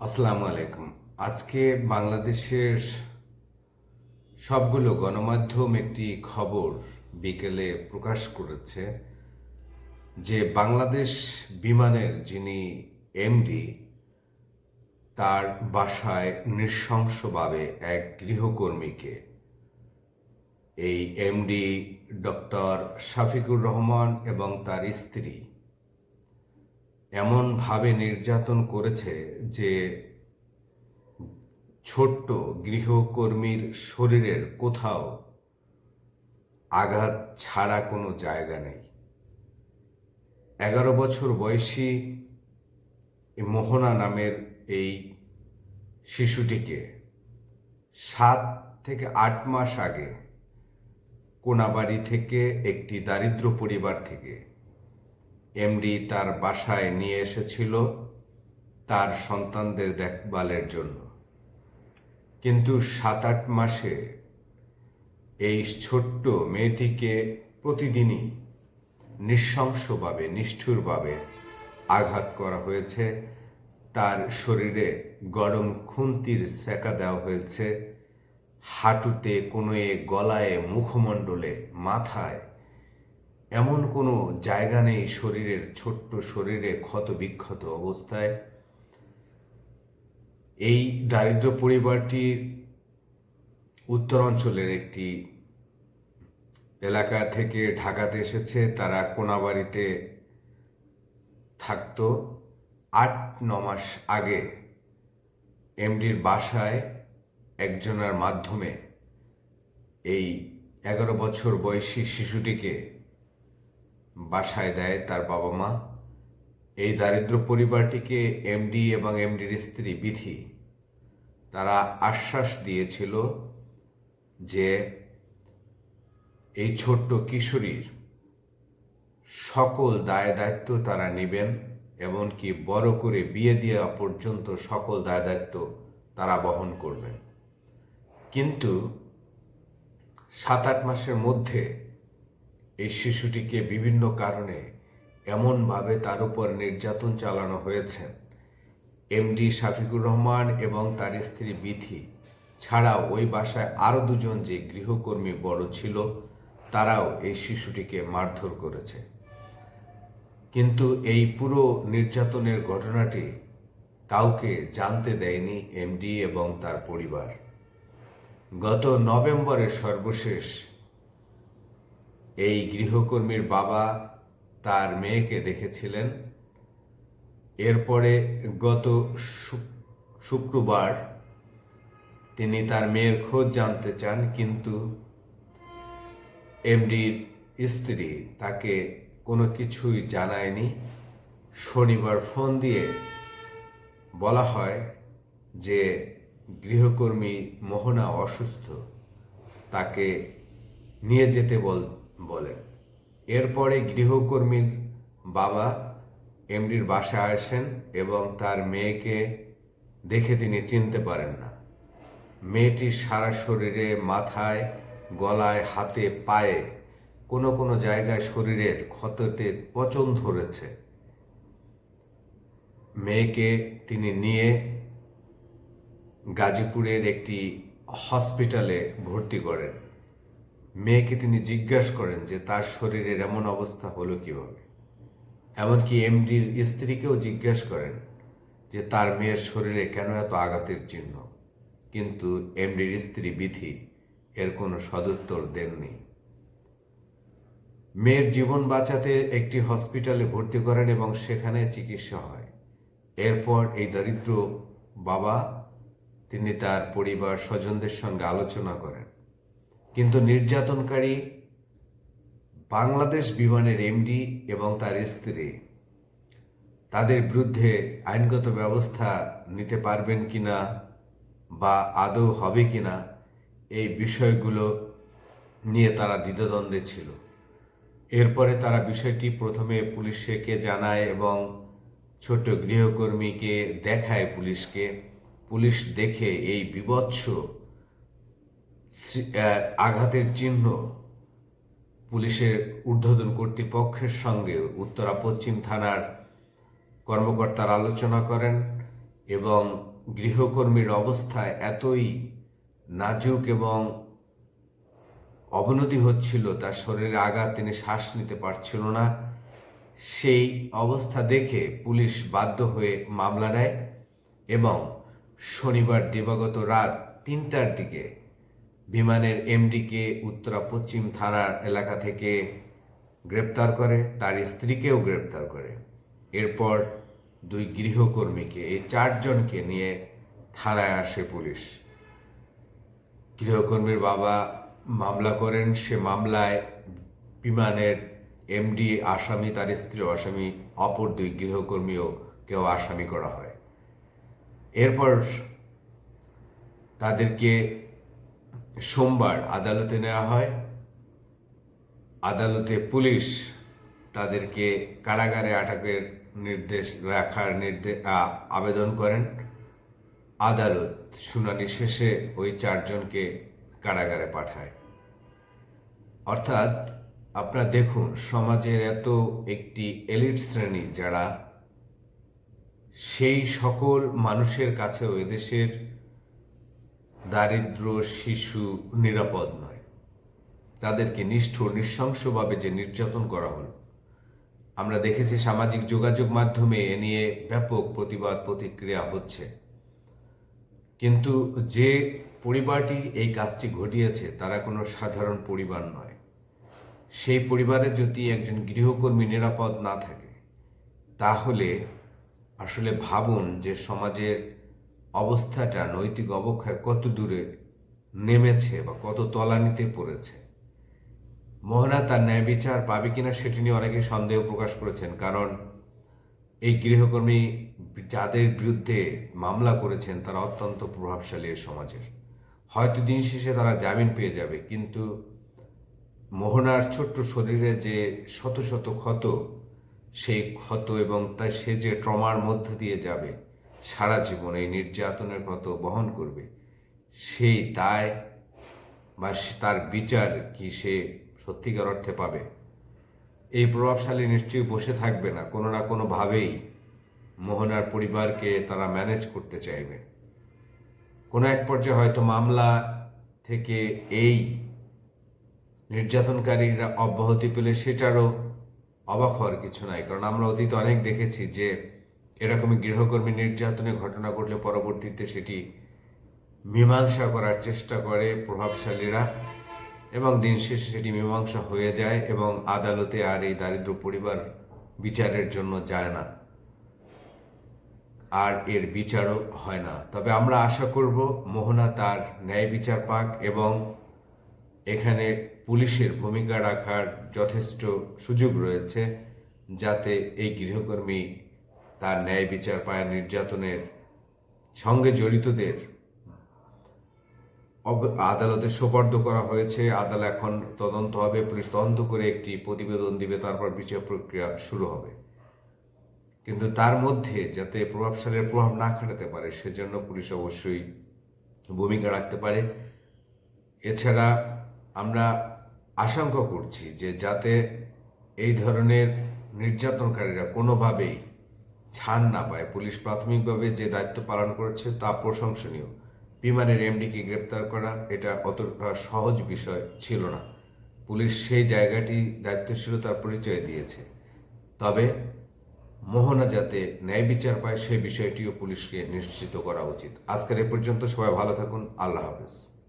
আসসালামু আলাইকুম। আজকে বাংলাদেশের সবগুলো গণমাধ্যম একটি খবর বিকেলে প্রকাশ করেছে যে বাংলাদেশ বিমানের যিনি এমডি, তার বাসায় নৃশংসভাবে এক গৃহকর্মীকে এই এমডি ডক্টর শাফিকুর রহমান এবং তার স্ত্রী এমনভাবে নির্যাতন করেছে যে ছোট্ট গৃহকর্মীর শরীরের কোথাও আঘাত ছাড়া কোনো জায়গা নেই। এগারো বছর বয়সী মোহনা নামের এই শিশুটিকে সাত থেকে আট মাস আগে কোনাবাড়ি থেকে একটি দারিদ্র পরিবার থেকে এমডি তার বাসায় নিয়ে এসেছিল তার সন্তানদের দেখভালের জন্য। কিন্তু সাত আট মাসে এই ছোট্ট মেয়েটিকে প্রতিদিনই নৃশংসভাবে, নিষ্ঠুরভাবে আঘাত করা হয়েছে। তার শরীরে গরম খুন্তির সেকা দেওয়া হয়েছে। হাঁটুতে কোনোয়ে গলায় মুখমণ্ডলে, মাথায় এমন কোনো জায়গা নেই শরীরের ছোট্ট শরীরে ক্ষত বিক্ষত অবস্থায়। এই দারিদ্র পরিবারটির উত্তরাঞ্চলের একটি এলাকা থেকে ঢাকাতে এসেছে। তারা কোনাবাড়িতে থাকতো। আট, ন মাস আগে এমডির বাসায় একজনের মাধ্যমে এই এগারো বছর বয়সী শিশুটিকে বাসায় দেয় তার বাবা মা। এই দারিদ্র পরিবারটিকে এমডি এবং এমডির স্ত্রী বিধি তারা আশ্বাস দিয়েছিল যে এই ছোট্ট কিশোরীর সকল দায় দায়িত্ব তারা নেবেন এমনকি বড় করে বিয়ে দেওয়া পর্যন্ত সকল দায় দায়িত্ব তারা বহন করবেন। কিন্তু সাত আট মাসের মধ্যে এই শিশুটিকে বিভিন্ন কারণে এমনভাবে তার উপর নির্যাতন চালানো হয়েছে। এমডি শাফিকুর রহমান এবং তার স্ত্রী বিথি ছাড়াও ওই বাসায় আরও দুজন যে গৃহকর্মী বড় ছিল, তারাও এই শিশুটিকে মারধর করেছে। কিন্তু এই পুরো নির্যাতনের ঘটনাটি কাউকে জানতে দেয়নি এমডি এবং তার পরিবার। গত নভেম্বরের সর্বশেষ এই গৃহকর্মীর বাবা তার মেয়েকে দেখেছিলেন। এরপরে গত শুক্রবার তিনি তার মেয়ের খোঁজ জানতে চান, কিন্তু এমডির স্ত্রী তাকে কোনো কিছুই জানায়নি। শনিবার ফোন দিয়ে বলা হয় যে গৃহকর্মী মোহনা অসুস্থ, তাকে নিয়ে যেতে বল বলেন। এরপরে গৃহকর্মীর বাবা এমডির বাসায় আসেন এবং তার মেয়েকে দেখে তিনি চিনতে পারেন না। মেয়েটির সারা শরীরে, মাথায়, গলায়, হাতে, পায়ে কোনো কোনো জায়গায় শরীরের ক্ষততে পচন ধরেছে। মেয়েকে তিনি নিয়ে গাজীপুরের একটি হসপিটালে ভর্তি করেন। মেয়েকে তিনি জিজ্ঞাসা করেন যে, তার শরীরের এমন অবস্থা হলো কীভাবে? এমনকি এমডির স্ত্রীকেও জিজ্ঞাসা করেন যে, তার মেয়ের শরীরে কেন এত আঘাতের চিহ্ন? কিন্তু এমডির স্ত্রী বিধি এর কোনো সদুত্তর দেননি। মেয়ের জীবন বাঁচাতে একটি হসপিটালে ভর্তি করেন এবং সেখানে চিকিৎসা হয়। এরপর এই দরিদ্র বাবা তিনি তার পরিবার স্বজনদের সঙ্গে আলোচনা করেন। কিন্তু নির্যাতনকারী বাংলাদেশ বিমানের এমডি এবং তার স্ত্রী তাদের বিরুদ্ধে আইনগত ব্যবস্থা নিতে পারবেন কি না বা আদৌ হবে কি না এই বিষয়গুলো নিয়ে তারা দ্বিধাদ্বন্দ্বে ছিল। এরপরে তারা বিষয়টি প্রথমে পুলিশকে জানায় এবং ছোট গৃহকর্মীকে দেখায় পুলিশকে। পুলিশ দেখে এই বিভৎস সৃ- আহ, আঘাতের চিহ্ন পুলিশের ঊর্ধ্বতন কর্তৃপক্ষের সঙ্গে উত্তরা পশ্চিম থানার কর্মকর্তারা আলোচনা করেন এবং গৃহকর্মীর অবস্থা এতই নাজুক এবং অবনতি হচ্ছিল, তার শরীরে আঘাত তিনি শ্বাস নিতে পারছিল না। সেই অবস্থা দেখে পুলিশ বাধ্য হয়ে মামলা নেয় এবং শনিবার দিবাগত রাত তিনটার দিকে বিমানের এমডিকে উত্তরা পশ্চিম থানার এলাকা থেকে গ্রেপ্তার করে, তার স্ত্রীকেও গ্রেপ্তার করে। এরপর দুই গৃহকর্মীকে, এই চারজনকে নিয়ে থানায় আসে পুলিশ। গৃহকর্মীর বাবা মামলা করেন, সে মামলায় বিমানের এমডি আসামি, তার স্ত্রী আসামি, অপর দুই গৃহকর্মীও কেউ আসামি করা হয়। এরপর তাদেরকে সোমবার আদালতে নেওয়া হয়। আদালতে পুলিশ তাদেরকে কারাগারে আটকের নির্দেশ রাখার নির্দেশ আবেদন করেন। আদালত শুনানি শেষে ওই চারজনকে কারাগারে পাঠায়। অর্থাৎ আপনারা দেখুন, সমাজের এত একটি এলিট শ্রেণি যারা, সেই সকল মানুষের কাছেও এদেশের দারিদ্র শিশু নিরাপদ নয়। তাদেরকে নিষ্ঠুর, নৃশংসভাবে যে নির্যাতন করা হলো। আমরা দেখেছি সামাজিক যোগাযোগ মাধ্যমে এ নিয়ে ব্যাপক প্রতিবাদ, প্রতিক্রিয়া হচ্ছে। কিন্তু যে পরিবারটি এই কাজটি ঘটিয়েছে, তারা কোনো সাধারণ পরিবার নয়। সেই পরিবারে যদি একজন গৃহকর্মী নিরাপদ না থাকে, তাহলে আসলে ভাবুন যে সমাজের অবস্থাটা, নৈতিক অবক্ষয় কত দূরে নেমেছে বা কত তলানিতে পড়েছে? মোহনা তার ন্যায় বিচার পাবে কিনা সেটি নিয়ে অনেকে সন্দেহ প্রকাশ করেছেন, কারণ এই গৃহকর্মী যাদের বিরুদ্ধে মামলা করেছেন তারা অত্যন্ত প্রভাবশালী সমাজের। হয়তো দিন শেষে তারা জামিন পেয়ে যাবে, কিন্তু মোহনার ছোট্ট শরীরে যে শত শত ক্ষত, সেই ক্ষত এবং তাই সে যে ট্রমার মধ্য দিয়ে যাবে সারা জীবন এই নির্যাতনের ক্ষত বহন করবে। সেই দায় বা তার বিচার কি সে সত্যিকার অর্থে পাবে? এই প্রভাবশালী নিশ্চয়ই বসে থাকবে না। কোনো না কোনোভাবেই মোহনার পরিবারকে তারা ম্যানেজ করতে চাইবে। কোনো এক পর্যায়ে হয়তো মামলা থেকে এই নির্যাতনকারীরা অব্যাহতি পেলে সেটারও অবাক হওয়ার কিছু নাই। কারণ আমরা অতীতে অনেক দেখেছি যে এরকমই গৃহকর্মী নির্যাতনের ঘটনা ঘটলে পরবর্তীতে সেটি মীমাংসা করার চেষ্টা করে প্রভাবশালীরা এবং দিন শেষে সেটি মীমাংসা হয়ে যায় এবং আদালতে আর এই দারিদ্র পরিবার বিচারের জন্য যায় না। আর এর বিচারও হয় না। তবে আমরা আশা করব মোহনা তার ন্যায় বিচার পাক এবং এখানে পুলিশের ভূমিকা রাখার যথেষ্ট সুযোগ রয়েছে যাতে এই গৃহকর্মী তার ন্যায় বিচার পায় নির্যাতনের সঙ্গে জড়িতদের। আদালতে সোপর্দ করা হয়েছে। আদালত এখন তদন্ত হবে। পুলিশ তদন্ত করে একটি প্রতিবেদন দিবে। তারপর বিচার প্রক্রিয়া শুরু হবে। কিন্তু তার মধ্যে যাতে প্রভাবশালীর প্রভাব না খাটাতে পারে, সেজন্য পুলিশ অবশ্যই ভূমিকা রাখতে পারে। এছাড়া আমরা আশঙ্কা করছি যে যাতে এই ধরনের নির্যাতনকারীরা কোনোভাবেই ছাড় না পায়। পুলিশ প্রাথমিকভাবে যে দায়িত্ব পালন করেছে তা প্রশংসনীয়। বিমানের এমডিকে গ্রেপ্তার করা এটা অতটা সহজ বিষয় ছিল না। পুলিশ সেই জায়গাটি দায়িত্বশীলতার পরিচয় দিয়েছে। তবে মোহনা যাতে ন্যায় বিচার পায় সেই বিষয়টিও পুলিশকে নিশ্চিত করা উচিত। আজকের এ পর্যন্ত সবাই ভালো থাকুন। আল্লাহ হাফেজ।